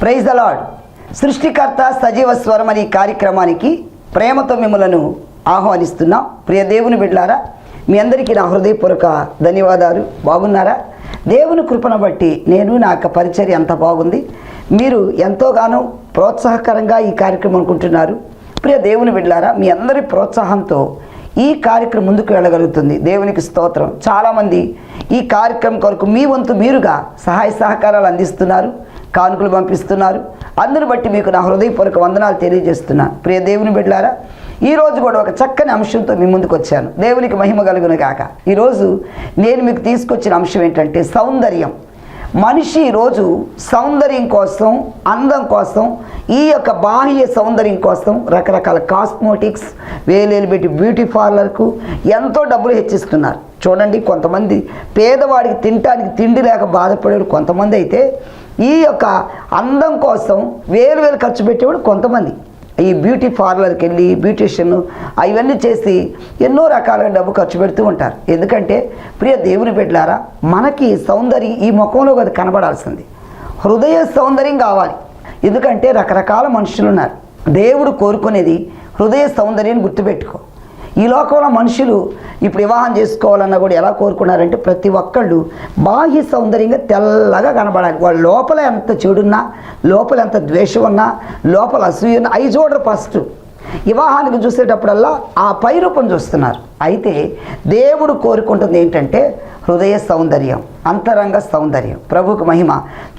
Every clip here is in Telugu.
ప్రైజ్ ద సృష్టికర్త సజీవ స్వరం అనే కార్యక్రమానికి ప్రేమతో మిమ్మలను ఆహ్వానిస్తున్నాం. ప్రియ దేవుని బిడ్డారా మీ అందరికీ నా హృదయపూర్వక ధన్యవాదాలు. బాగున్నారా? దేవుని కృపను బట్టి నేను నా యొక్క పరిచర్య ఎంత బాగుంది. మీరు ఎంతోగానో ప్రోత్సాహకరంగా ఈ కార్యక్రమం అనుకుంటున్నారు. ప్రియ దేవుని బిడ్డారా మీ అందరి ప్రోత్సాహంతో ఈ కార్యక్రమం ముందుకు వెళ్ళగలుగుతుంది. దేవునికి స్తోత్రం. చాలామంది ఈ కార్యక్రమం కొరకు మీ వంతు మీరుగా సహాయ సహకారాలు అందిస్తున్నారు. కానుకలు పంపిస్తున్నారు. అందును బట్టి మీకు నా హృదయపూర్వక వందనాలు తెలియజేస్తున్నాను ప్రియ దేవుని బిడ్డారా ఈరోజు కూడా ఒక చక్కని అంశంతో మీ ముందుకు వచ్చాను. దేవునికి మహిమ కలుగును కాక ఈరోజు నేను మీకు తీసుకొచ్చిన అంశం ఏంటంటే సౌందర్యం. మనిషి ఈరోజు సౌందర్యం కోసం అందం కోసం ఈ యొక్క బాహ్య సౌందర్యం కోసం రకరకాల కాస్మోటిక్స్ వేలేలు పెట్టి బ్యూటీ పార్లర్కు ఎంతో డబ్బులు హెచ్చిస్తున్నారు. చూడండి కొంతమంది పేదవాడికి తినటానికి తిండి లేక బాధపడేవాడు కొంతమంది అయితే ఈ యొక్క అందం కోసం వేలు వేలు ఖర్చు పెట్టేవాడు కొంతమంది. ఈ బ్యూటీ పార్లర్కి వెళ్ళి బ్యూటీషియన్ అవన్నీ చేసి ఎన్నో రకాల డబ్బు ఖర్చు పెడుతూ ఉంటారు. ఎందుకంటే ప్రియ దేవుని బిడ్డలారా మనకి సౌందర్యం ఈ ముఖంలో అది కనబడాల్సింది. హృదయ సౌందర్యం కావాలి. ఎందుకంటే రకరకాల మనుషులు ఉన్నారు. దేవుడు కోరుకునేది హృదయ సౌందర్యాన్ని గుర్తుపెట్టుకో. ఈ లోకంలో మనుషులు ఇప్పుడు వివాహం చేసుకోవాలన్నా కూడా ఎలా కోరుకున్నారంటే ప్రతి ఒక్కళ్ళు బాహ్య సౌందర్యంగా తెల్లగా కనబడాలి. వాళ్ళ లోపల ఎంత చెడున్నా లోపల ఎంత ద్వేషం ఉన్నా లోపల అసూయ ఉన్నా అవి చూడరు ఫస్ట్ వివాహానికి చూసేటప్పుడల్లా ఆ పై రూపం చూస్తున్నారు. అయితే దేవుడు కోరుకుంటుంది ఏంటంటే హృదయ సౌందర్యం అంతరంగ సౌందర్యం ప్రభుకు మహిమ.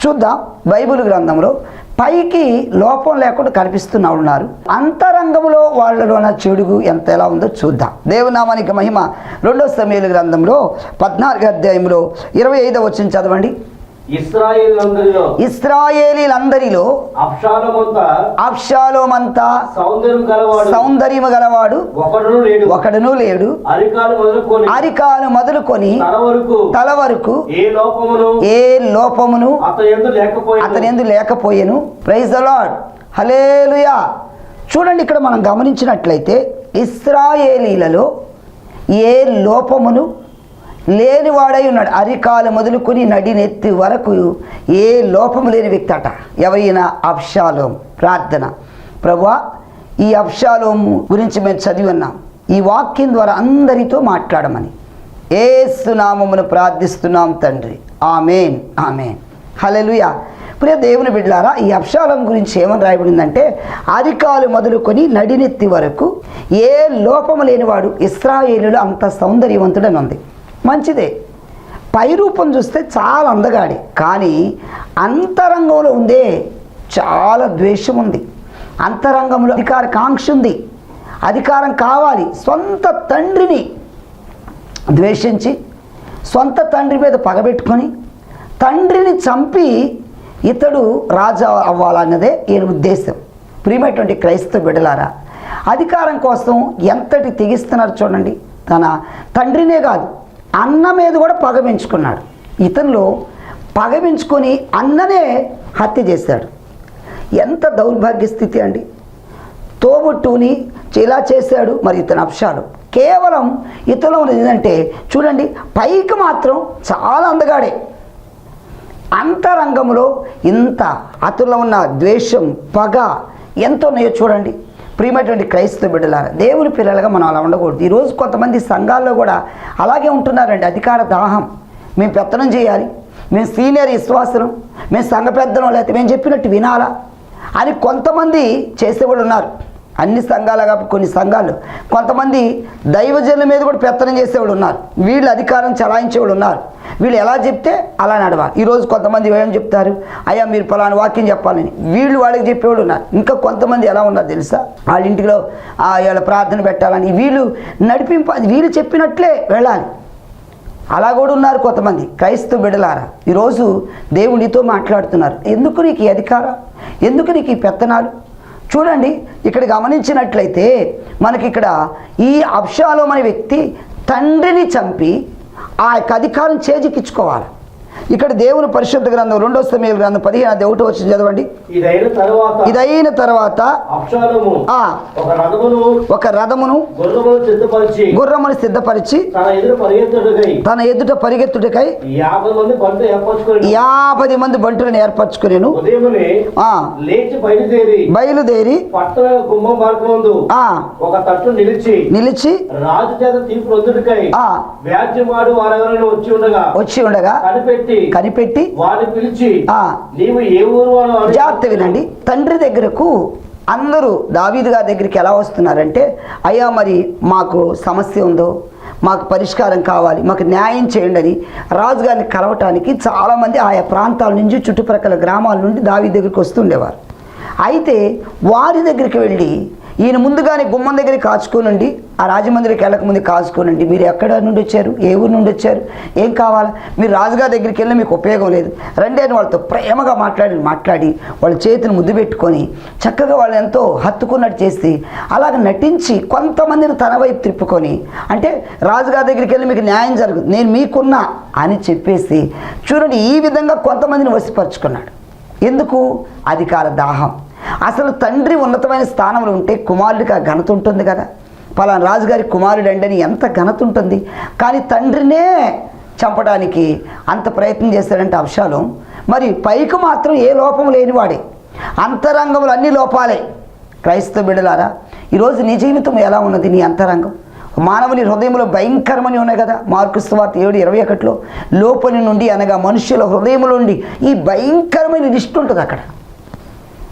చూద్దాం బైబిల్ గ్రంథంలో పైకి లోపం లేకుండా కనిపిస్తున్నా ఉన్నారు. అంతరంగంలో వాళ్ళలో ఉన్న చెడుగు ఎంత ఎలా ఉందో చూద్దాం. దేవునామానికి మహిమ. రెండో సమయాల గ్రంథంలో పద్నాలుగు అధ్యాయంలో ఇరవై ఐదో వచ్చిన చదవండి. ఇస్రాయేలీలందరిలో అప్షాలమంతా సౌందర్యము గలవాడు. ఒకడును లేడు. అరికాలు మొదలుకొని తల వరకు ఏ లోపమును ఏ లోపమును అతని ఎందు లేకపోయిన. ప్రైజ్ ద లాడ్ హలేలుయా చూడండి ఇక్కడ మనం గమనించినట్లయితే ఇస్రాయేలీలలో ఏ లోపమును లేనివాడై ఉన్నాడు. అరికాలు మొదలుకొని నడినెత్తి వరకు ఏ లోపము లేని వ్యక్తి అట. ఎవరైనా అప్షాలోం ప్రార్థన. ప్రభా ఈ అప్షాలోం గురించి మేము చదివి ఉన్నాం. ఈ వాక్యం ద్వారా అందరితో మాట్లాడమని. ఏసునామమును ప్రార్థిస్తున్నాం తండ్రి. ఆమెన్. ఆమెన్. హలెలుయా ప్రియ దేవుని బిడ్డారా ఈ అప్షాలం గురించి ఏమని రాయబడిందంటే అరికాలు మొదలుకొని నడినెత్తి వరకు ఏ లోపము లేనివాడు ఇస్రాయేలులో అంత సౌందర్యవంతుడని ఉంది. మంచిదే. పై రూపం చూస్తే చాలా అందగాడి. కానీ అంతరంగంలో ఉందే చాలా ద్వేషం ఉంది అంతరంగంలో అధికార కాంక్ష ఉంది అధికారం కావాలి. సొంత తండ్రిని ద్వేషించి సొంత తండ్రి మీద పగబెట్టుకొని తండ్రిని చంపి ఇతడు రాజా అవ్వాలన్నదే ఈయన ఉద్దేశం. ప్రియమైనటువంటి క్రైస్తవ బిడలారా అధికారం కోసం ఎంతటి తెగిస్తున్నారు చూడండి. తన తండ్రినే కాదు అన్న మీద కూడా పగ పెంచుకున్నాడు. ఇతనిలో పగ పెంచుకొని అన్ననే హత్య చేశాడు. ఎంత దౌర్భాగ్య స్థితి అండి. తోబుట్టుని ఇలా చేశాడు మరి ఇతను అప్షాలు కేవలం ఇతలో ఏంటంటే చూడండి పైకి మాత్రం చాలా అందగాడే. అంతరంగంలో ఇంత అతనిలో ఉన్న ద్వేషం పగ ఎంతో ఉన్నాయో చూడండి. ప్రియమైనటువంటి క్రైస్తవ బిడ్డలారా దేవుని పిల్లలుగా మనం అలా ఉండకూడదు. ఈరోజు కొంతమంది సంఘాల్లో కూడా అలాగే ఉంటున్నారండి. అధికార దాహం. మేము పెత్తనం చేయాలి. మేము సీనియర్ విశ్వాసం మేము సంఘ పెద్దనం లేకపోతే మేము చెప్పినట్టు వినాలా అని కొంతమంది చేసేవాళ్ళు ఉన్నారు. అన్ని సంఘాలు కాబట్టి కొన్ని సంఘాలు. కొంతమంది దైవజనుల మీద కూడా పెత్తనం చేసేవాళ్ళు ఉన్నారు. వీళ్ళు అధికారం చలాయించేవాళ్ళు ఉన్నారు. వీళ్ళు ఎలా చెప్తే అలా నడవాలి ఈరోజు కొంతమంది ఏం చెప్తారు? అయ్యా మీరు పలానా వాక్యం చెప్పాలని. వీళ్ళు వాళ్ళకి చెప్పేవాళ్ళు ఉన్నారు. ఇంకా కొంతమంది ఎలా ఉన్నారు తెలుసా? వాళ్ళ ఇంటిలో ఆ, ప్రార్థన పెట్టాలని. వీళ్ళు నడిపింప వీళ్ళు చెప్పినట్లే వెళ్ళాలి. అలా కూడా ఉన్నారు కొంతమంది. క్రైస్తవ బిడలారా ఈరోజు దేవునితో మాట్లాడుతున్నారు. ఎందుకు నీకు ఈ అధికారం? ఎందుకు నీకు ఈ పెత్తనాలు? చూడండి ఇక్కడ గమనించినట్లయితే మనకి ఇక్కడ ఈ అప్షాలో మన వ్యక్తి తండ్రిని చంపి ఆ యొక్క అధికారం చేజిక్కించుకోవాలి. ఇక్కడ దేవుని పరిశుద్ధ గ్రంథం రెండో సమయాల గ్రంథం పదిహేను ఒకటి వచ్చి చదవండి. ఇదైన తరువాత ఒక రథమును గుర్రమును సిద్ధపరిచి తన ఎదుట పరిగెత్తుడికై యాభై మంది బంటులను ఏర్పరచుకునేను. బయలుదేరి నిలిచి వచ్చి ఉండగా కనిపెట్టి కనిపెట్టి వారిని పిలిచి ఆ నీవు ఏ ఊరు వాడు అని జాగ్రత్త వినండి. తండ్రి దగ్గరకు అందరూ దావీదు గారి దగ్గరికి ఎలా వస్తున్నారంటే అయ్యా మరి మాకు సమస్య ఉందో మాకు పరిష్కారం కావాలి మాకు న్యాయం చేయండి అని రాజుగారిని కలవటానికి చాలామంది ఆయా ప్రాంతాల నుంచి చుట్టుప్రక్కల గ్రామాల నుండి దావీ దగ్గరికి వస్తుండేవారు. అయితే వారి దగ్గరికి వెళ్ళి ఈయన ముందుగానే గుమ్మం దగ్గర కాచుకోనండి ఆ రాజమందిరికి వెళ్ళక ముందు కాచుకోనండి. మీరు ఎక్కడ నుండి వచ్చారు? ఏ ఊరు నుండి వచ్చారు? ఏం కావాలా? మీరు రాజుగారి దగ్గరికి వెళ్ళి మీకు ఉపయోగం లేదు. రండి అని వాళ్ళతో ప్రేమగా మాట్లాడి మాట్లాడి వాళ్ళ చేతిని ముద్దు పెట్టుకొని చక్కగా వాళ్ళు ఎంతో హత్తుకున్నట్టు చేసి అలాగ నటించి కొంతమందిని తన వైపు తిప్పుకొని అంటే రాజుగారి దగ్గరికి వెళ్ళి మీకు న్యాయం జరుగుతుంది నేను మీకున్నా అని చెప్పేసి చూడండి ఈ విధంగా కొంతమందిని వసిపరుచుకున్నాడు ఎందుకు? అధికార దాహం. అసలు తండ్రి ఉన్నతమైన స్థానంలో ఉంటే కుమారుడికి ఆ ఘనత ఉంటుంది కదా. పలానా రాజుగారి కుమారుడు అండి అని ఎంత ఘనత ఉంటుంది. కానీ తండ్రినే చంపడానికి అంత ప్రయత్నం చేస్తాడంటే అంశాలు మరి పైకి మాత్రం ఏ లోపం లేనివాడే. అంతరంగంలో అన్ని లోపాలే. క్రైస్తవ బిడలారా ఈరోజు నీ జీవితం ఎలా ఉన్నది నీ అంతరంగం? మానవుని హృదయంలో భయంకరమని ఉన్నాయి కదా. మార్కు సువార్త ఏడు ఇరవై ఒకటిలో లోపలి నుండి అనగా మనుషుల హృదయంలో నుండి ఈ భయంకరమైన లిస్ట్ ఉంటుంది అక్కడ.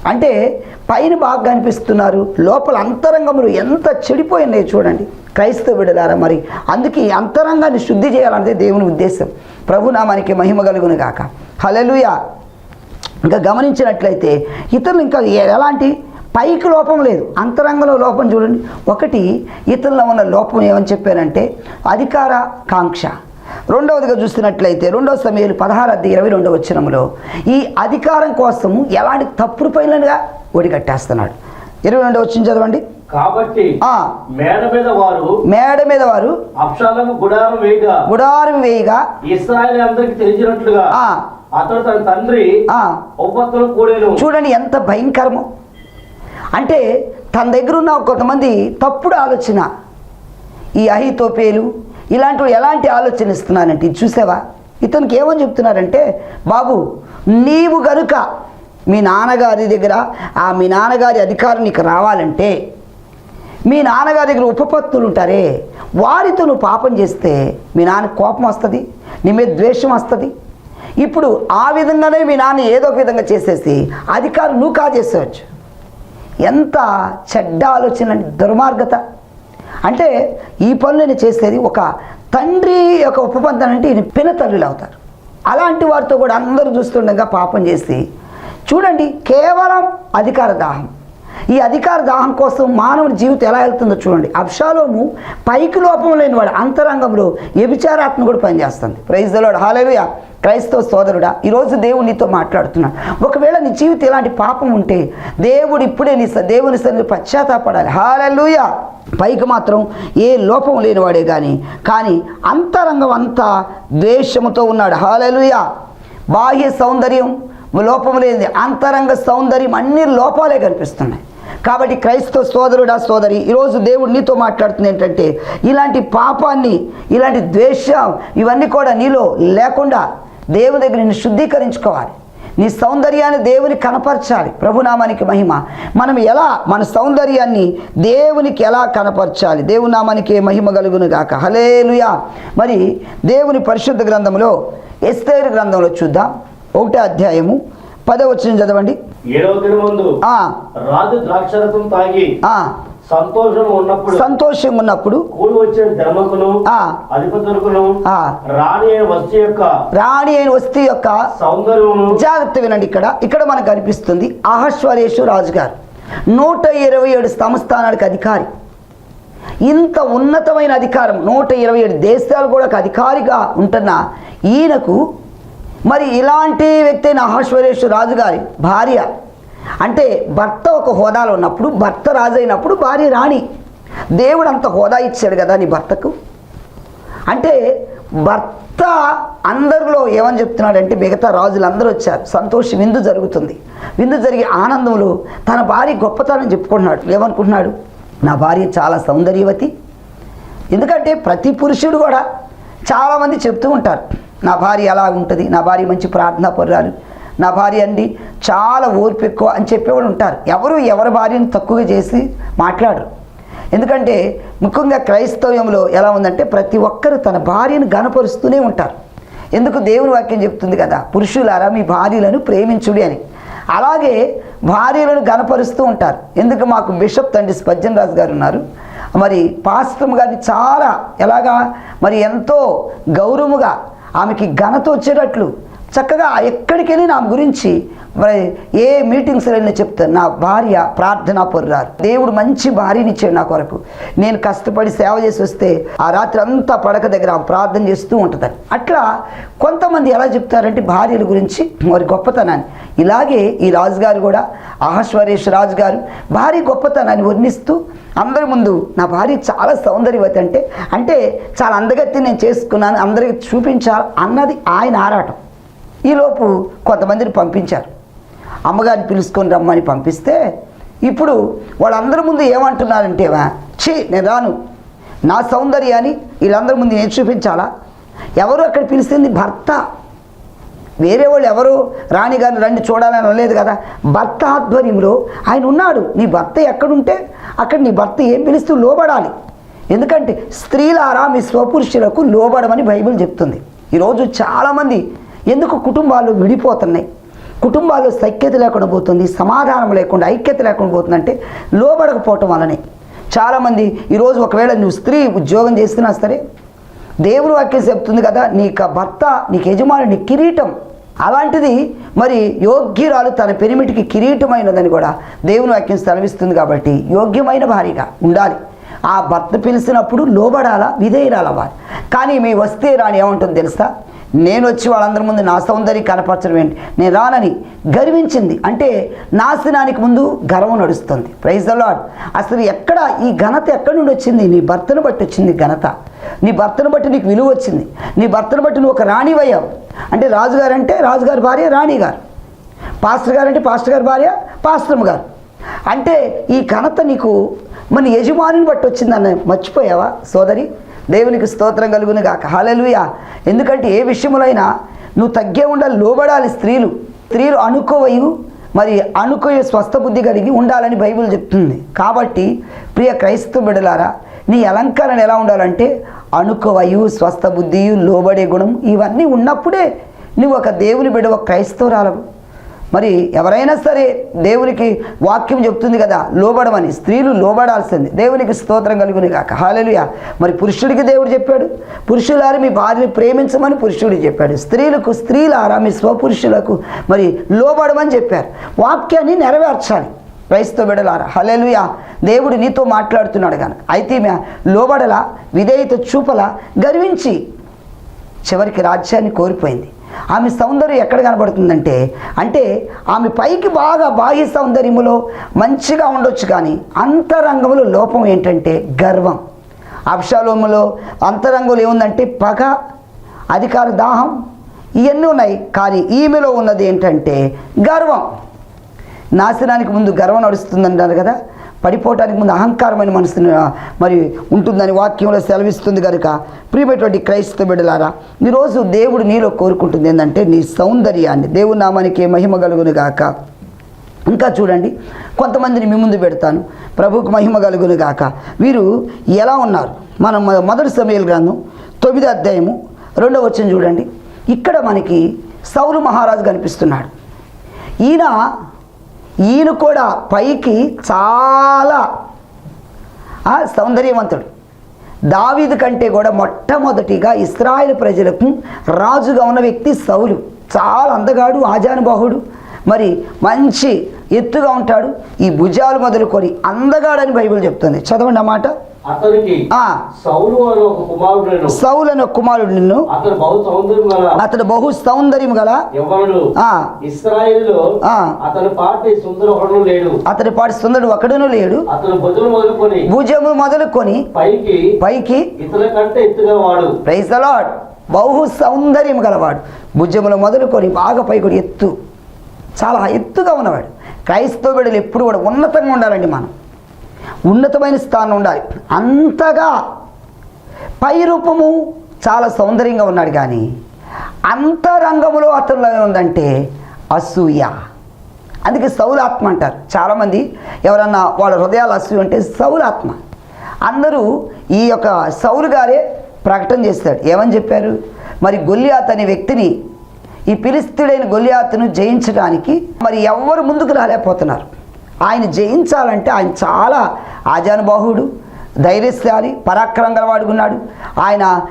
అంటే పైన బాగా కనిపిస్తున్నారు లోపల అంతరంగములు ఎంత చెడిపోయినాయి చూడండి. క్రైస్తవ బిడలారా మరి అందుకే ఈ అంతరంగాన్ని శుద్ధి చేయాలంటే దేవుని ఉద్దేశం. ప్రభునామానికి మహిమ కలుగును గాక. హలలుయ ఇంకా గమనించినట్లయితే ఇతరులు ఇంకా ఎలాంటి పైకి లోపం లేదు. అంతరంగంలో లోపం చూడండి. ఒకటి ఇతరులో ఉన్న లోపం ఏమని చెప్పారంటే అధికార కాంక్ష. రెండవదిగా చూస్తున్నట్లయితే రెండవ సమయాలు పదహారు అద్దె ఇరవై రెండవ వచ్చినములో ఈ అధికారం కోసము ఎలాంటి తప్పుడు పనులుగా ఒడిగట్టేస్తున్నాడు. ఇరవై రెండవ వచ్చిన చదవండి. కాబట్టి మేడ మీద వారు మేడ మీద వారు గుడారం వేయగా గుడారం వేయగా ఇస్రాయల్ అందరికి తెలిసినట్లుగా అతడు తన తండ్రి కూడాను చూడండి ఎంత భయంకరమో. అంటే తన దగ్గర ఉన్న కొంతమంది తప్పుడు ఆలోచన ఈ అహితోపేలు ఇలాంటివి ఎలాంటి ఆలోచన ఇస్తున్నానంటే ఇది చూసావా? ఇతనికి ఏమని చెప్తున్నారంటే బాబు నీవు గనుక మీ నాన్నగారి దగ్గర ఆ మీ నాన్నగారి అధికారం నీకు రావాలంటే మీ నాన్నగారి దగ్గర ఉపపత్తులు ఉంటారే వారితో నువ్వు పాపం చేస్తే మీ నాన్న కోపం వస్తుంది నీ మీద ద్వేషం వస్తుంది. ఇప్పుడు ఆ విధంగానే మీ నాన్న ఏదో ఒక విధంగా చేసేసి అధికారం నువ్వు కాజేసేవచ్చు ఎంత చెడ్డ ఆలోచన దుర్మార్గత. అంటే ఈ పనులను చేసేది ఒక తండ్రి యొక్క ఉపబంధన అంటే ఈయన పినతల్లులు అవుతారు. అలాంటి వారితో కూడా అందరూ చూస్తుండగా పాపం చేసి చూడండి కేవలం అధికార దాహం. ఈ అధికార దాహం కోసం మానవుడి జీవితం ఎలా వెళ్తుందో చూడండి. అప్షాలోము పైకి లోపం లేనివాడు అంతరంగంలో వ్యభిచారాత్మ కూడా పనిచేస్తుంది. ప్రైజ్లోడు దలోడు క్రైస్తవ సోదరుడా ఈరోజు దేవుడు నీతో మాట్లాడుతున్నాడు ఒకవేళ నీ జీవితం ఇలాంటి పాపం ఉంటే దేవుడు ఇప్పుడే నీ దేవుని సరి పశ్చాత్తాపడాలి. హాలూయా పైకి మాత్రం ఏ లోపం లేనివాడే కానీ కానీ అంతరంగం అంతా ద్వేషముతో ఉన్నాడు. హాలలుయా బాహ్య సౌందర్యం లోపం లేనిది. అంతరంగ సౌందర్యం అన్ని లోపాలే కనిపిస్తున్నాయి. కాబట్టి క్రైస్తవ సోదరుడా సోదరి ఈరోజు దేవుడు నీతో మాట్లాడుతుంది ఏంటంటే ఇలాంటి పాపాన్ని ఇలాంటి ద్వేషం ఇవన్నీ కూడా నీలో లేకుండా దేవుని దగ్గర నిన్ను శుద్ధీకరించుకోవాలి. నీ సౌందర్యాన్ని దేవుని కనపరచాలి. ప్రభునామానికి మహిమ. మనం ఎలా మన సౌందర్యాన్ని దేవునికి ఎలా కనపరచాలి? దేవుని నామానికి మహిమ కలుగును గాక. హలేలుయా మరి దేవుని పరిశుద్ధ గ్రంథంలో ఎస్తేరు గ్రంథంలో చూద్దాం. ఒకటో అధ్యాయము. పదవచనం చదవండి. రాజు ద్రాక్షరసం తాగి సంతోషం ఉన్నప్పుడు సంతోషంగా ఉన్నప్పుడు రాణి అయిన వస్తు యొక్క సౌందర్యమును జాగ్రత్త వినండి ఇక్కడ. ఇక్కడ మనకు కనిపిస్తుంది అహశ్వరేషు రాజు గారు నూట ఇరవై ఏడు సంస్థానాలకు అధికారి. ఇంత ఉన్నతమైన అధికారం నూట ఇరవై ఏడు దేశాలు కూడా అధికారిగా ఉంటున్న ఈయనకు మరి ఇలాంటి వ్యక్తి అయిన అహశ్వరేషు రాజు గారి భార్య అంటే భర్త ఒక హోదాలో ఉన్నప్పుడు భర్త రాజైనప్పుడు భార్య రాణి. దేవుడు అంత హోదా ఇచ్చాడు కదా నీ భర్తకు? అంటే భర్త అందరిలో ఏమని చెప్తున్నాడంటే మిగతా రాజులందరూ వచ్చారు. సంతోష విందు జరుగుతుంది. విందు జరిగే ఆనందంలో తన భార్య గొప్పతనం చెప్పుకుంటున్నాడు. ఏమనుకుంటున్నాడు? నా భార్య చాలా సౌందర్యవతి. ఎందుకంటే ప్రతి పురుషుడు కూడా చాలామంది చెప్తూ ఉంటారు నా భార్య అలా ఉంటుంది నా భార్య మంచి ప్రార్థనా పరురాలు. నా భార్య అండి చాలా ఓర్పు ఎక్కువ అని చెప్పేవాళ్ళు ఉంటారు. ఎవరు ఎవరి భార్యను తక్కువగా చేసి మాట్లాడరు. ఎందుకంటే ముఖ్యంగా క్రైస్తవ్యంలో ఎలా ఉందంటే ప్రతి ఒక్కరు తన భార్యను గనపరుస్తూనే ఉంటారు. ఎందుకు? దేవుని వాక్యం చెప్తుంది కదా పురుషులారా మీ భార్యలను ప్రేమించుడి అని. అలాగే భార్యలను గనపరుస్తూ ఉంటారు. ఎందుకు? మాకు బిషప్ తండ్రి స్పజ్జన్ రాజు గారు ఉన్నారు. మరి పాస్త్రం గారిని చాలా ఎలాగా మరి ఎంతో గౌరవముగా ఆమెకి ఘనత వచ్చేటట్లు చక్కగా ఎక్కడికి వెళ్ళి నా గురించి మరి ఏ మీటింగ్స్ వెళ్ళినా చెప్తాను నా భార్య ప్రార్థనా పొర్రారు. దేవుడు మంచి భార్యని ఇచ్చాడు నా కొరకు. నేను కష్టపడి సేవ చేసి వస్తే ఆ రాత్రి అంతా పడక దగ్గర ప్రార్థన చేస్తూ ఉంటుందని అట్లా కొంతమంది ఎలా చెప్తారంటే భార్యల గురించి మరి గొప్పతనాన్ని. ఇలాగే ఈ రాజుగారు కూడా ఆహశ్వరేష్ రాజు గారు భార్య గొప్పతనాన్ని వర్ణిస్తూ అందరి ముందు నా భార్య చాలా సౌందర్యవతి అంటే అంటే చాలా అందగత్తి నేను చేసుకున్నాను అందరికి చూపించాలి అన్నది ఆయన ఆరాటం. ఈలోపు కొంతమందిని పంపించారు. అమ్మగారిని పిలుచుకొని రమ్మని పంపిస్తే ఇప్పుడు వాళ్ళందరి ముందు ఏమంటున్నారంటేవా "వా, నేను రాను. నా సౌందర్యాన్ని వీళ్ళందరి ముందు నేను చూపించాలా? ఎవరు అక్కడ పిలిచింది? భర్త. వేరే వాళ్ళు ఎవరు? రాణి గారిని రండి చూడాలని అనలేదు కదా. భర్త ఆధ్వర్యంలో ఆయన ఉన్నాడు. నీ భర్త ఎక్కడుంటే అక్కడ నీ భర్త ఏం పిలుస్తూ లోబడాలి. ఎందుకంటే స్త్రీలారా మీ స్వపురుషులకు లోబడమని బైబిల్ చెప్తుంది. ఈరోజు చాలామంది ఎందుకు కుటుంబాలు విడిపోతున్నాయి? కుటుంబాలు సఖ్యత లేకుండా పోతుంది సమాధానం లేకుండా ఐక్యత లేకుండా పోతుందంటే లోబడకపోవటం వలనే చాలామంది ఈరోజు ఒకవేళ నువ్వు స్త్రీ ఉద్యోగం చేస్తున్నా సరే దేవుని వాక్యం చెప్తుంది కదా నీకు భర్త నీకు యజమాని నీ కిరీటం. అలాంటిది మరి యోగ్యురాలు తన పెరిమిటికి కిరీటమైనదని కూడా దేవుని వాక్యం సెలవిస్తుంది కాబట్టి యోగ్యమైన భారీగా ఉండాలి. ఆ భర్త పిలిచినప్పుడు లోబడాలా విధేయురాల వారు కానీ మీ వస్తే రాని ఏమంటుంది తెలుసా? నేను వచ్చి వాళ్ళందరి ముందు నా సౌందర్యం కనపరచడం ఏంటి? నేను రానని గర్వించింది. అంటే నాశనానికి ముందు గర్వం నడుస్తుంది. ప్రైజ్ లాడ్ అసలు ఎక్కడ ఈ ఘనత ఎక్కడి నుండి వచ్చింది? నీ భర్తను బట్టి వచ్చింది ఘనత. నీ భర్తను బట్టి నీకు విలువ వచ్చింది. నీ భర్తను బట్టి నువ్వు ఒక రాణివయ్యావు. అంటే రాజుగారు అంటే రాజుగారి భార్య రాణి గారు పాస్టర్ గారు అంటే పాస్టర్ గారి భార్య పాస్టమ్ గారు. అంటే ఈ ఘనత నీకు మన యజమానిని బట్టి వచ్చిందని మర్చిపోయావా? సోదరి? దేవునికి స్తోత్రం కలుగును గాక. హాలలుయా ఎందుకంటే ఏ విషయములైనా నువ్వు తగ్గే ఉండాలి లోబడాలి స్త్రీలు. స్త్రీలు అనుకోవయు మరి అనుకోయే స్వస్థ బుద్ధి కలిగి ఉండాలని బైబిల్ చెప్తుంది. కాబట్టి ప్రియ క్రైస్తవ బిడలారా నీ అలంకరణ ఎలా ఉండాలంటే అనుకోవయు స్వస్థ బుద్ధియు లోబడే గుణం ఇవన్నీ ఉన్నప్పుడే నువ్వు ఒక దేవుని బిడవ ఒక క్రైస్తవురాలవు. మరి ఎవరైనా సరే దేవునికి వాక్యం చెప్తుంది కదా లోబడమని. స్త్రీలు లోబడాల్సింది. దేవునికి స్తోత్రం కలుగుని కాక హాలెలుయా మరి పురుషుడికి దేవుడు చెప్పాడు. పురుషులారా మీ భార్యని ప్రేమించమని పురుషుడికి చెప్పాడు. స్త్రీలకు స్త్రీలారా మీ స్వపురుషులకు మరి లోబడమని చెప్పారు. వాక్యాన్ని నెరవేర్చాలి. క్రైస్తవ బిడలారా హలెలుయా దేవుడు నీతో మాట్లాడుతున్నాడు కానీ అయితే మే లోబడల విధేయత చూపల గర్వించి చివరికి రాజ్యాన్ని కోల్పోయింది. ఆమె సౌందర్యం ఎక్కడ కనబడుతుందంటే అంటే ఆమె పైకి బాగా బాహ్య సౌందర్యములో మంచిగా ఉండొచ్చు కానీ అంతరంగంలో లోపం ఏంటంటే గర్వం. అప్షాలోములో అంతరంగంలో ఏముందంటే పగ అధికార దాహం ఇవన్నీ ఉన్నాయి కానీ ఈమెలో ఉన్నది ఏంటంటే గర్వం. నాశనానికి ముందు గర్వం నడుస్తుందంటారు కదా పడిపోవటానికి ముందు అహంకారమైన మనసుని మరి ఉంటుందని వాక్యంలో సెలవిస్తుంది కనుక ప్రియమైనటువంటి క్రైస్తవ బిడ్డలారా ఈరోజు దేవుడు నీలో కోరుకుంటుంది ఏంటంటే నీ సౌందర్యాన్ని దేవుడు నామానికి మహిమ కలుగును గాక. ఇంకా చూడండి కొంతమందిని మీ ముందు పెడతాను ప్రభుకు మహిమ కలుగును గాక. వీరు ఎలా ఉన్నారు? మనం మొదటి సమయాల గ్రంథం తొమ్మిది అధ్యాయము రెండవ వచ్చిన చూడండి. ఇక్కడ మనకి సౌలు మహారాజు కనిపిస్తున్నాడు. ఈయన ఈయన కూడా పైకి చాలా ఆ, సౌందర్యవంతుడు. దావీదు కంటే కూడా మొట్టమొదటిగా ఇస్రాయేల్ ప్రజలకు రాజుగా ఉన్న వ్యక్తి సౌలు. చాలా అందగాడు ఆజానుబాహుడు. మరి మంచి ఎత్తుగా ఉంటాడు. ఈ భుజాలు మొదలుకొని అందగాడని బైబిల్ చెప్తుంది. చదవండి అన్నమాట అతనికి. సౌలు అనే కుమారుడు నిన్ను. అతను బహు సౌందర్యం గల అతడు బహు సౌందర్యం గల. ఇస్రాయేలులో ఆ. అతని పాటి సుందర ఒకడు లేడు. అతడి పాటి సుందరుడు ఒకడును లేడు. అతను బదులు మొదలుకొని భుజము మొదలుకొని పైకి పైకి ఇతని కంటే ఎత్తుగా వాడు. ప్రైజ్ ద లార్డ్ బహు సౌందర్యం గలవాడు. భుజములు మొదలుకొని బాగా పైకొని ఎత్తు. చాలా ఎత్తుగా ఉన్నవాడు. క్రైస్తవ బిడ్డలు ఎప్పుడు కూడా ఉన్నతంగా ఉండాలండి మనం. ఉన్నతమైన స్థానం ఉండాలి. అంతగా పై రూపము చాలా సౌందర్యంగా ఉన్నాడు కానీ అంతరంగములో అతనిలో ఉందంటే అసూయ. అందుకే సౌలాత్మ అంటారు. చాలామంది ఎవరన్నా వాళ్ళ హృదయాలు అసూయ అంటే సౌలాత్మ అందరూ ఈ యొక్క సౌలు గారే ప్రకటన చేస్తాడు. ఏమని చెప్పారు? మరి గొల్లియాత్ అనే వ్యక్తిని ఈ పిలిస్తుడైన గొల్లియాత్ను జయించడానికి మరి ఎవ్వరు ముందుకు రాలేకపోతున్నారు? ఆయన జయించాలంటే ఆయన చాలా ఆజానుబాహుడు ధైర్యశాలి పరాక్రమం గలవాడుకున్నాడు ఆయన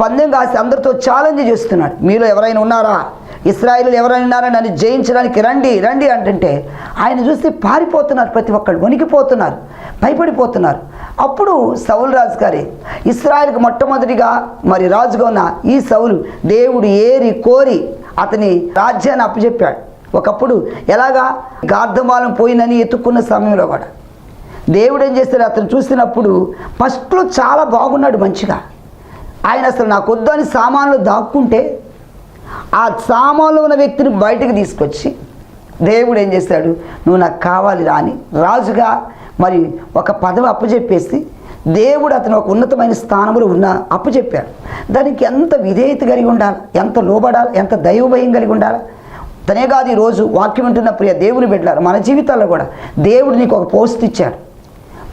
పందెం కాసి అందరితో ఛాలెంజ్ చేస్తున్నాడు. మీలో ఎవరైనా ఉన్నారా? ఇస్రాయిల్ ఎవరైనా ఉన్నారా? నన్ను జయించడానికి రండి రండి అంటుంటే ఆయన చూసి పారిపోతున్నారు ప్రతి ఒక్కరు వణికిపోతున్నారు భయపడిపోతున్నారు. అప్పుడు సౌలు రాజు గారి ఇస్రాయిల్కి మొట్టమొదటిగా మరి రాజుగా ఉన్న ఈ సౌలు దేవుడు ఏరి కోరి అతని రాజ్యాన్ని అప్పచెప్పాడు. ఒకప్పుడు ఎలాగా గార్ధమాలం పోయిందని ఎత్తుక్కున్న సమయంలో కూడా దేవుడు ఏం చేస్తాడు? అతను చూసినప్పుడు ఫస్ట్లో చాలా బాగున్నాడు మంచిగా. ఆయన అసలు నాకు వద్దు అని సామాన్లు దాక్కుంటే ఆ సామాన్లో ఉన్న వ్యక్తిని బయటకు తీసుకొచ్చి దేవుడు ఏం చేస్తాడు? నువ్వు నాకు కావాలి రాని రాజుగా మరి ఒక పదవి అప్పచెప్పేసి దేవుడు అతను ఒక ఉన్నతమైన స్థానంలో ఉన్న అప్పచెప్పాడు. దానికి ఎంత విధేయత కలిగి ఉండాలి? ఎంత లోబడాలి? ఎంత దైవభయం కలిగి ఉండాలి? తనే కాదు ఈరోజు వాక్యం వింటున్న ప్రియ దేవుని బిడ్డలారు మన జీవితాల్లో కూడా దేవుడు నీకు ఒక పోస్ట్ ఇచ్చాడు.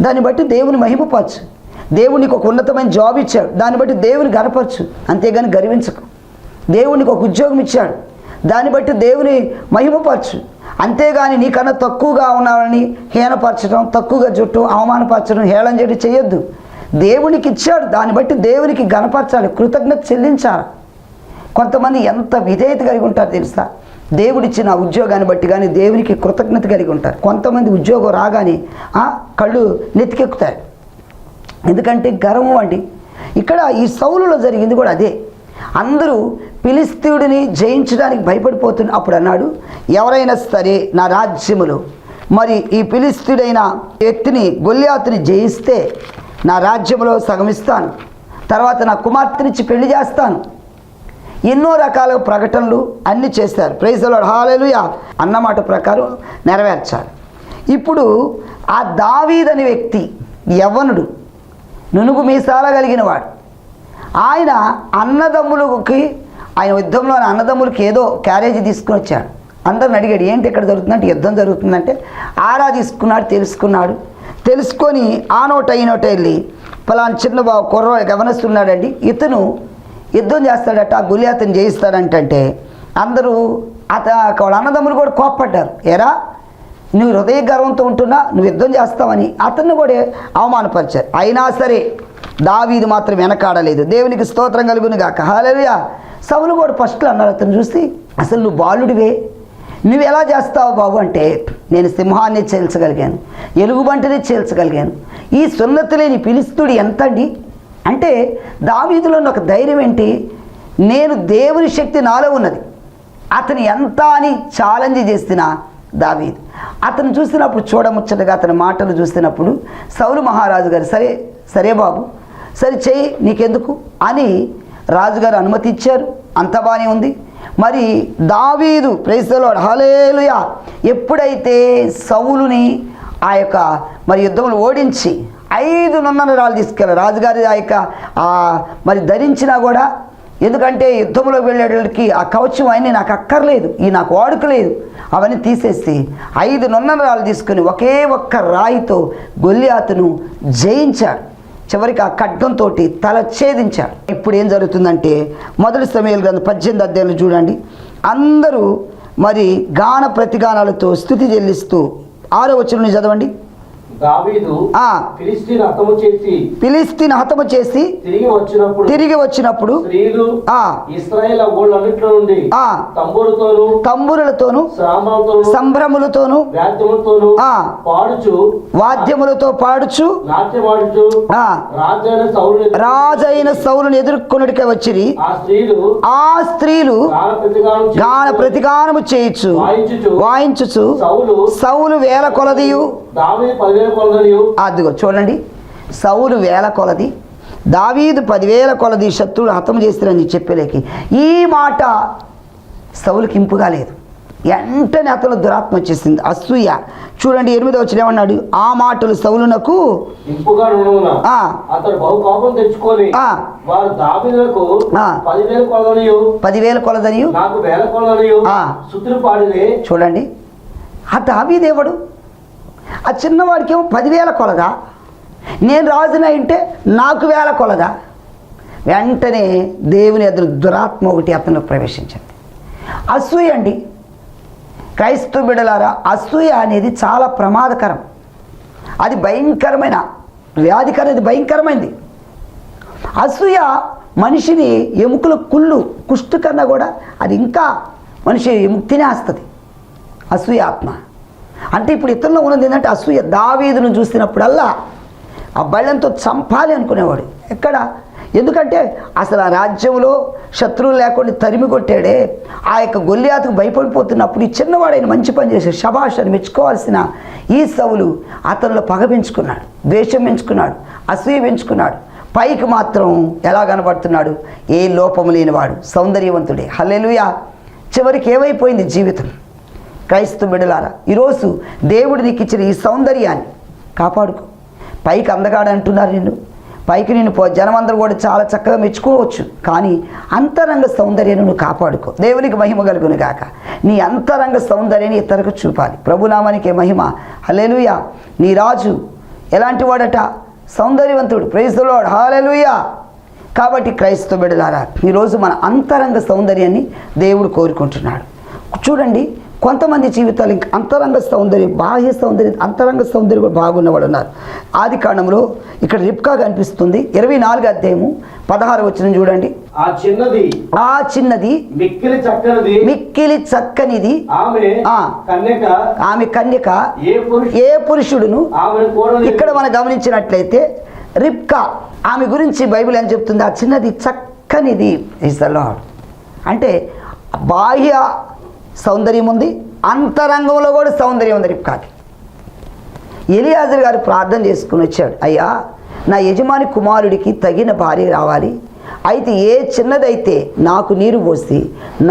దాన్ని బట్టి దేవుని మహిమపరచు దేవుడు నీకు ఒక ఉన్నతమైన జాబ్ ఇచ్చాడు. దాన్ని బట్టి దేవుని గనపరచు. అంతేగాని గర్వించకు. దేవునికి ఒక ఉద్యోగం ఇచ్చాడు. దాన్ని బట్టి దేవుని మహిమపరచు అంతేగాని నీకన్నా తక్కువగా ఉన్నావని హీనపరచడం తక్కువగా జుట్టు అవమానపరచడం హేళన చేయడం చేయొద్దు దేవునికి ఇచ్చాడు. దాన్ని బట్టి దేవునికి గనపరచాలి. కృతజ్ఞత చెల్లించాలి. కొంతమంది ఎంత విధేయత కలిగి ఉంటారు తెలుసా? దేవుడిచ్చిన ఉద్యోగాన్ని బట్టి కానీ దేవునికి కృతజ్ఞత కలిగి ఉంటారు. కొంతమంది ఉద్యోగం రాగానే ఆ, కళ్ళు నెత్తికెక్కుతారు. ఎందుకంటే గర్వం అండి. ఇక్కడ ఈ సౌలులో జరిగింది కూడా అదే. అందరూ పిలిస్తీయుడిని జయించడానికి భయపడిపోతున్న అప్పుడు అన్నాడు ఎవరైనా సరే నా రాజ్యములో మరి ఈ పిలిస్తీయుడైన వ్యక్తిని గొల్లియాతుని జయిస్తే నా రాజ్యంలో సగమిస్తాను. తర్వాత నా కుమార్తెనిచ్చి పెళ్ళి చేస్తాను. ఎన్నో రకాల ప్రకటనలు అన్నీ చేస్తారు ప్రైజ్లో హాలేలుయా అన్నమాట ప్రకారం నెరవేర్చాలి. ఇప్పుడు ఆ దావీదని వ్యక్తి యవ్వనుడు నునుగు మీసాల కలిగిన వాడు. ఆయన అన్నదమ్ములకి ఆయన యుద్ధంలో అన్నదమ్ములకి ఏదో క్యారేజీ తీసుకుని వచ్చాడు. అందరిని అడిగాడు ఏంటి ఇక్కడ జరుగుతుందంటే యుద్ధం జరుగుతుందంటే? ఆరా తీసుకున్నాడు తెలుసుకున్నాడు. తెలుసుకొని ఆ నోట ఈ నోట వెళ్ళి పలానా చిన్న బాబు కుర్ర గమనిస్తున్నాడండి. ఇతను యుద్ధం చేస్తాడట ఆ అతను జయిస్తాడంటే అందరూ అత వాళ్ళ అన్నదమ్ములు కూడా కోప్పడ్డారు. ఎరా నువ్వు హృదయ గర్వంతో ఉంటున్నా నువ్వు యుద్ధం చేస్తావని అతన్ని కూడా అవమానపరిచారు. అయినా సరే దావీది మాత్రం వెనకాడలేదు. దేవునికి స్తోత్రం కలుగును గాక. హాలేలుయా సవులు కూడా ఫస్ట్లో అన్నారు అతను చూసి అసలు నువ్వు బాలుడివే? నువ్వు ఎలా చేస్తావు బాబు? అంటే నేను సింహాన్ని చేల్చగలిగాను ఎలుగుబంటిని చేల్చగలిగాను. ఈ సున్నతి లేని పిలుస్తుడు ఎంతండి? అంటే దావీదులో ఉన్న ఒక ధైర్యం ఏంటి? నేను దేవుని శక్తి నాలో ఉన్నది. అతను ఎంత అని ఛాలెంజ్ చేసిన దావీద్. అతను చూసినప్పుడు చూడముచ్చటగా అతని మాటలు చూసినప్పుడు సౌలు మహారాజు గారు సరే సరే బాబు సరే చెయ్యి నీకెందుకు? అని రాజుగారు అనుమతి ఇచ్చారు. అంత బాగానే ఉంది. మరి దావీదు ప్రైసలో హలేలుయా ఎప్పుడైతే సౌలుని ఆ యొక్క మరి యుద్ధములు ఓడించి ఐదు నున్నరాలు తీసుకెళ్ళారు రాజుగారి ఆ యొక్క మరి ధరించినా కూడా ఎందుకంటే యుద్ధంలో వెళ్ళేటోళ్ళకి ఆ కవచం అవన్నీ నాకు అక్కర్లేదు ఈ నాకు వాడుకలేదు. అవన్నీ తీసేసి ఐదు నున్నరాలు తీసుకుని ఒకే ఒక్క రాయితో గొల్లియాతును జయించాడు. చివరికి ఆ ఖడ్గంతో తల ఛేదించాడు. ఇప్పుడు ఏం జరుగుతుందంటే మొదటి సమయాలు గ్రంథం పద్దెనిమిది అధ్యాయులు చూడండి. అందరూ మరి గాన ప్రతిగానాలతో స్థుతి చెల్లిస్తూ ఆరో వచ్చిన చదవండి. ఫిలిస్తీన్ హతము చేసి తిరిగి వచ్చినప్పుడు తిరిగి వచ్చినప్పుడు స్త్రీలు ఆ. ఇస్రాయేల్ ఊళ్ళన్నింటిలో నుండి ఆ. తంబులతోను తంబురులతోనూ సంభ్రములతోనూ వాద్యములతోను ఆ. పాడుచు వాద్యములతో పాడుచు నాట్యమాడుచు ఆ. రాజైన సౌలు రాజైన ఎదుర్కొనుడికే వచ్చిరి. ఆ స్త్రీలు ఆ స్త్రీలు గాన ప్రతిగానము చేయుచు వాయించుచు సౌలు సౌలు వేల కొలదియు దావీదు అదిగో చూడండి. సౌలు వేల కొలది దావీదు పదివేల కొలది శత్రువులు హతం చేస్తారని చెప్పలేకి. ఈ మాట సౌలుకి ఇంపుగా లేదు. వెంటనే అతను దురాత్మ వచ్చేసింది. అసూయ. చూడండి ఎనిమిదో వచ్చిన ఏమన్నాడు? ఆ మాటలు సౌలునకు. పదివేల కొలదనియు? చూడండి. ఆ దావీదేవుడు? ఆ చిన్నవాడికేమో పదివేల కొలదా? నేను రాజున అంటే నాకు వేల కొలదా? వెంటనే దేవుని ఎదురు దురాత్మ ఒకటి అతను ప్రవేశించింది. అసూయ అండి. క్రైస్తవ బిడలారా అసూయ అనేది చాలా ప్రమాదకరం. అది భయంకరమైన వ్యాధికరం ఇది భయంకరమైంది. అసూయ మనిషిని ఎముకల కుళ్ళు కుష్టు కన్నా కూడా అది ఇంకా మనిషి ఎముక్తినే వస్తుంది అసూయ ఆత్మ. అంటే ఇప్పుడు ఇతరులో ఉన్నది ఏంటంటే అసూయ. దావీదును చూసినప్పుడల్లా ఆ బళ్ళంతో చంపాలి అనుకునేవాడు. ఎక్కడ? ఎందుకంటే అసలు ఆ రాజ్యంలో శత్రువులు లేకుండా తరిమి కొట్టాడే ఆ యొక్క గొల్లియాతకు భయపడిపోతున్నప్పుడు ఈ చిన్నవాడైన మంచి పని చేసే శభాష్ అని మెచ్చుకోవాల్సిన ఈ సవులు అతనిలో పగ పెంచుకున్నాడు ద్వేషం పెంచుకున్నాడు అసూయ పెంచుకున్నాడు. పైకి మాత్రం ఎలా కనబడుతున్నాడు? ఏ లోపము లేనివాడు సౌందర్యవంతుడే. హల్లెలుయా! చివరికి ఏమైపోయింది జీవితం? క్రైస్తవ బిడలారా ఈరోజు దేవుడు నీకు ఇచ్చిన ఈ సౌందర్యాన్ని కాపాడుకో. పైకి అందగాడు అంటున్నారు నిన్ను. పైకి నేను పో జనమందరూ కూడా చాలా చక్కగా మెచ్చుకోవచ్చు. కానీ అంతరంగ సౌందర్యాన్ని నువ్వు కాపాడుకో. దేవునికి మహిమ కలుగును గాక. నీ అంతరంగ సౌందర్యాన్ని ఇతరులకు చూపాలి. ప్రభునామానికి మహిమ. హల్లెలూయా. నీ రాజు ఎలాంటి వాడట? సౌందర్యవంతుడు. ప్రైజ్లోడ్ హాలెలుయా కాబట్టి క్రైస్తవ బిడలారా ఈరోజు మన అంతరంగ సౌందర్యాన్ని దేవుడు కోరుకుంటున్నాడు. చూడండి కొంతమంది జీవితాలు ఇంక అంతరంగ సౌందర్యం బాహ్య సౌందర్యం అంతరంగ సౌందర్యం కూడా బాగున్నవాడు ఉన్నారు. ఆది కాండంలో ఇక్కడ రిప్కా కనిపిస్తుంది. ఇరవై నాలుగు అధ్యాయము పదహారు వచ్చిన చూడండి. ఆ చిన్నది ఆ చిన్నది మిక్కిలి చక్కనిది మిక్కిలి చక్కనిది ఆమె. కన్యక ఆమె కన్యక ఏ పురుషు ఏ పురుషుడును ఇక్కడ మనం గమనించినట్లయితే రిప్కా ఆమె గురించి బైబిల్ ఏం చెప్తుంది? ఆ చిన్నది చక్కనిది. ఇస్ ద లాడ్ అంటే బాహ్య సౌందర్యం ఉంది అంతరంగంలో కూడా సౌందర్యం ఉంది రిప్కాకి ఎలియాజర్ గారు ప్రార్థన చేసుకుని వచ్చాడు అయ్యా నా యజమాని కుమారుడికి తగిన భార్య రావాలి. అయితే ఏ చిన్నదైతే నాకు నీరు పోసి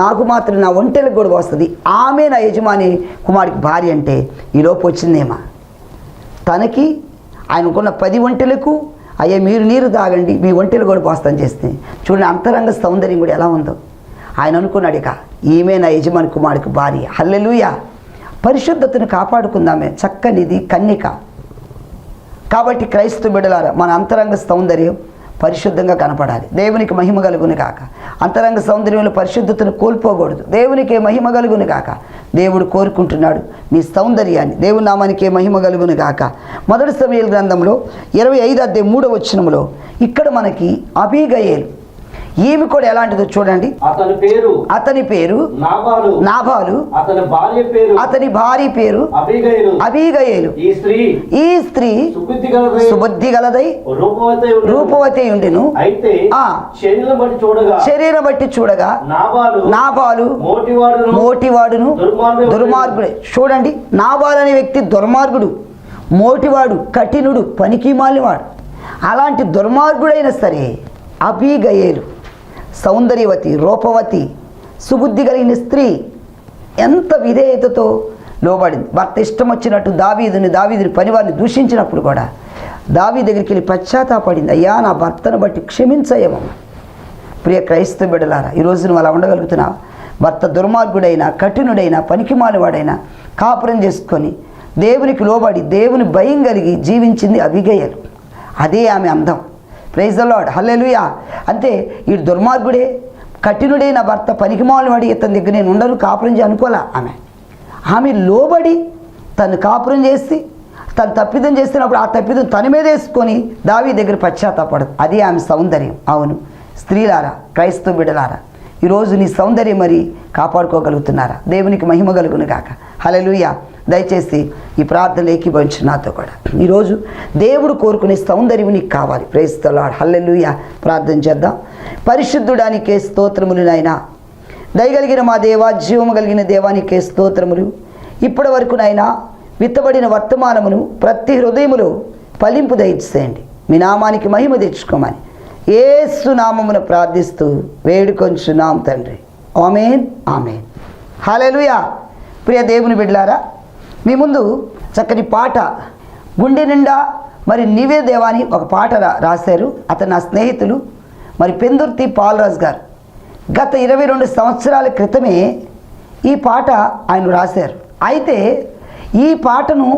నాకు మాత్రం నా ఒంటెలకు కూడా వస్తుంది ఆమె నా యజమాని కుమారుడికి భార్య అంటే ఈలోపు వచ్చిందేమా? తనకి ఆయనకున్న పది ఒంటెలకు అయ్యా మీరు నీరు తాగండి మీ ఒంటెలు కూడా పోస్తాను చేస్తే. చూడండి అంతరంగ సౌందర్యం కూడా ఎలా ఉందో. ఆయన అనుకున్నాడు ఇక ఈమె నా యజమాని కుమారుడికి భార్య. హల్లెలుయ. పరిశుద్ధతను కాపాడుకుందామే. చక్కనిది కన్నిక కాబట్టి క్రైస్తవ బిడలార మన అంతరంగ సౌందర్యం పరిశుద్ధంగా కనపడాలి. దేవునికి మహిమ కలుగును కాక అంతరంగ సౌందర్యంలో పరిశుద్ధతను కోల్పోకూడదు. దేవునికే మహిమ కలుగును కాక దేవుడు కోరుకుంటున్నాడు నీ సౌందర్యాన్ని. దేవుని నామానికే మహిమ కలుగును కాక మొదటి సమయాల గ్రంథంలో ఇరవై ఐదు అద్దె మూడో వచ్చినములో ఇక్కడ మనకి అబీగయేలు ఈమె కూడా ఎలాంటిదో చూడండి. అతని పేరు అతని పేరు నాబాలు. నాభాలు అతని భార్య పేరు అతని భార్య పేరు అబిగైలు. అబీగయేలు ఈ స్త్రీ ఈ స్త్రీ సుబుద్ధి గలదై రూపవతి ఉండెను. అయితే ఆ. శరీరం బట్టి చూడగా శరీరం బట్టి చూడగా నాబాలు నాబాలు మోటివాడును మోటివాడును దుర్మార్గుడు. చూడండి నాబాలు అనే వ్యక్తి దుర్మార్గుడు మోటివాడు కఠినుడు పనికి మాలివాడు అలాంటి దుర్మార్గుడైనా సరే అభిగయేలు సౌందర్యవతి రూపవతి సుబుద్ధి కలిగిన స్త్రీ ఎంత విధేయతతో లోబడింది. భర్త ఇష్టం వచ్చినట్టు దావీదుని దావీదుని పనివారిని దూషించినప్పుడు కూడా దావీ దగ్గరికి వెళ్ళి పశ్చాత్తాపడింది. అయ్యా నా భర్తను బట్టి క్షమించయేమమ్మా ప్రియ క్రైస్తవ బిడ్డలారా ఈరోజు నువ్వు అలా ఉండగలుగుతున్నావు? భర్త దుర్మార్గుడైనా కఠినుడైనా పనికిమాలివాడైనా కాపురం చేసుకొని దేవునికి లోబడి దేవుని భయం కలిగి జీవించింది అవిగయలు అదే ఆమె అందం. ప్రైజ్ లాడ్ హల్లెలుయా అంతే ఈ దుర్మార్గుడే కఠినుడే నా భర్త పనికిమాలివాడి ఇతని దగ్గర నేను ఉండను కాపురం అనుకోలే ఆమె ఆమె లోబడి తను కాపురం చేసి తను తప్పిదం చేస్తున్నప్పుడు ఆ తప్పిదం తన మీద వేసుకొని దావి దగ్గర పశ్చాత్తాపడదు అది ఆమె సౌందర్యం. అవును. స్త్రీలారా క్రైస్తవ బిడలారా ఈరోజు నీ సౌందర్యం మరి కాపాడుకోగలుగుతున్నారా? దేవునికి మహిమ కలుగును గాక. హలలుయా దయచేసి ఈ ప్రార్థన ఏకీభవించు నాతో కూడా. ఈరోజు దేవుడు కోరుకునే సౌందర్యం నీకు కావాలి. ప్రేస్తలాడు హల్లెలుయ ప్రార్థన చేద్దాం. పరిశుద్ధుడానికే స్తోత్రములు నాయనా. దయగలిగిన మా దేవా జీవము కలిగిన దేవానికే స్తోత్రములు. ఇప్పటి వరకు నైనా విత్తబడిన వర్తమానమును ప్రతి హృదయములో ఫలింపు దయచేయండి. మీ నామానికి మహిమ తెచ్చుకోమని ఏసునామమును ప్రార్థిస్తూ వేడుకొంచున్నాం తండ్రి. ఆమెన్. ఆమెన్. హలెలుయా ప్రియ దేవుని బిడ్లారా మీ ముందు చక్కని పాట గుండె నిండా మరి నీవే దేవాని ఒక పాట రా రాశారు. అతను నా స్నేహితులు మరి పెందుర్తి పాలరాజు గారు. గత ఇరవై రెండు సంవత్సరాల క్రితమే ఈ పాట ఆయన రాశారు. అయితే ఈ పాటను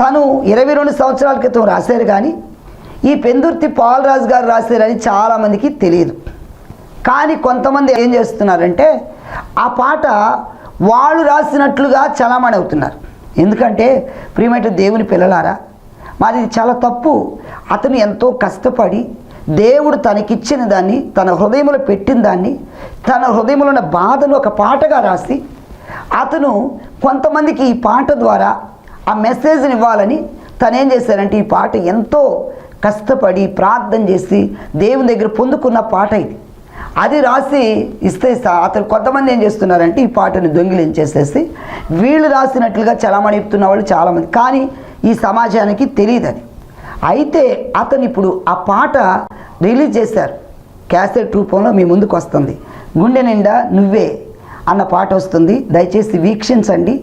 తను ఇరవై రెండు సంవత్సరాల క్రితం రాశారు కానీ ఈ పెందుర్తి పాలరాజు గారు రాశారని చాలామందికి తెలియదు. కానీ కొంతమంది ఏం చేస్తున్నారంటే ఆ పాట వాళ్ళు రాసినట్లుగా చలామణి అవుతున్నారు. ఎందుకంటే ప్రియమైన దేవుని పిల్లలారా మరి ఇది చాలా తప్పు. అతను ఎంతో కష్టపడి దేవుడు తనకిచ్చిన దాన్ని తన హృదయంలో పెట్టిన దాన్ని తన హృదయంలో ఉన్న బాధను ఒక పాటగా రాసి అతను కొంతమందికి ఈ పాట ద్వారా ఆ మెసేజ్ని ఇవ్వాలని తను ఏం చేశారంటే ఈ పాట ఎంతో కష్టపడి ప్రార్థన చేసి దేవుని దగ్గర పొందుకున్న పాట ఇది. అది రాసి ఇస్తే అతను కొంతమంది ఏం చేస్తున్నారంటే ఈ పాటను దొంగిలించేసేసి వీళ్ళు రాసినట్లుగా చలామణి చెప్తున్న వాళ్ళు చాలామంది. కానీ ఈ సమాజానికి తెలియదు అది అయితే అతను ఇప్పుడు ఆ పాట రిలీజ్ చేశారు. క్యాసెట్ రూపంలో మీ ముందుకు వస్తుంది. గుండె నిండా నువ్వే అన్న పాట వస్తుంది. దయచేసి వీక్షించండి.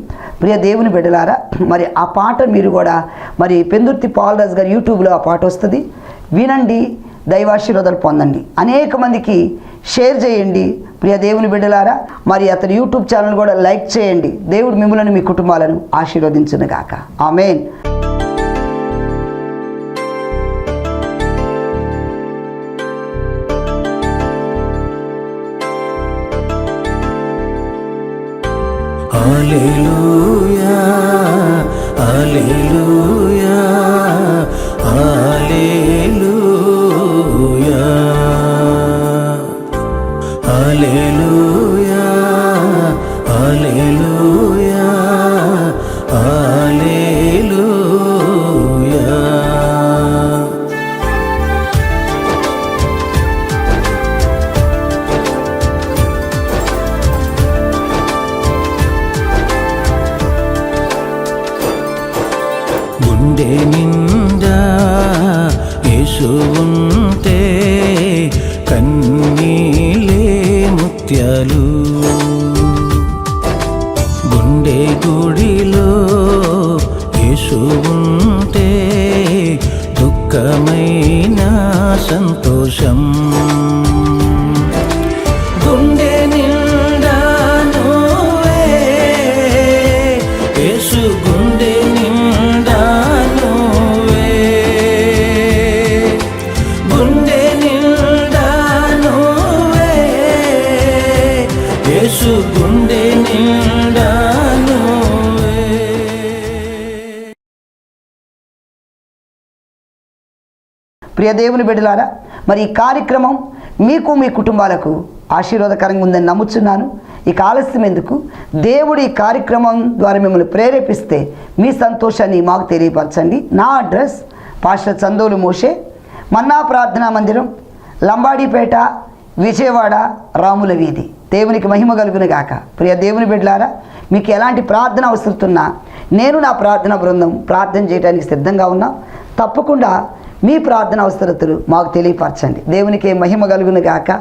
ప్రియ దేవుని బిడ్డలారా మరి ఆ పాట మీరు కూడా మరి పెందుర్తి పాలరాజు గారి యూట్యూబ్లో ఆ పాట వస్తుంది. వినండి. దైవాశీర్వాదాలు పొందండి. అనేక మందికి షేర్ చేయండి. ప్రియ దేవుని బిడ్డలారా మరి అతని యూట్యూబ్ ఛానల్ కూడా లైక్ చేయండి. దేవుడు మిమ్మల్ని మీ కుటుంబాలను ఆశీర్వదించును గాక. ఆమెన్. హల్లెలూయా ప్రియ దేవుని బిడ్డలారా మరి ఈ కార్యక్రమం మీకు మీ కుటుంబాలకు ఆశీర్వాదకరంగా ఉందని నమ్ముచున్నాను. ఇక ఆలస్యం ఎందుకు? దేవుడు ఈ కార్యక్రమం ద్వారా మిమ్మల్ని ప్రేరేపిస్తే మీ సంతోషాన్ని మాకు తెలియపరచండి. నా address pastor Chandolu Moshe Manna ప్రార్థనా మందిరం లంబాడీపేట విజయవాడ రాముల వీధి. దేవునికి మహిమ కలుగును గాక. ప్రియ దేవుని బిడ్డలారా మీకు ఎలాంటి ప్రార్థన అవసరతున్నా నేను నా ప్రార్థన బృందం ప్రార్థన చేయడానికి సిద్ధంగా ఉన్నా. తప్పకుండా మీ ప్రార్థన అవసరతలు మాకు తెలియపరచండి. దేవునికి మహిమ కలుగును గాక.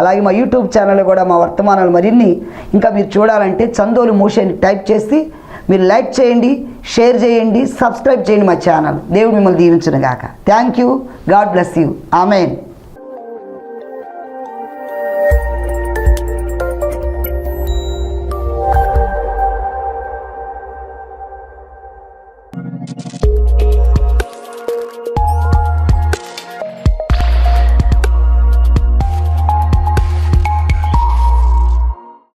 అలాగే మా యూట్యూబ్ ఛానల్లో కూడా మా వర్తమానాలు మరిన్ని. ఇంకా మీరు చూడాలంటే చందోలు మోషన్ టైప్ చేసి మీరు లైక్ చేయండి షేర్ చేయండి సబ్స్క్రైబ్ చేయండి మా ఛానల్. దేవుడు మిమ్మల్ని దీవించిన గాక. Thank you God bless you amen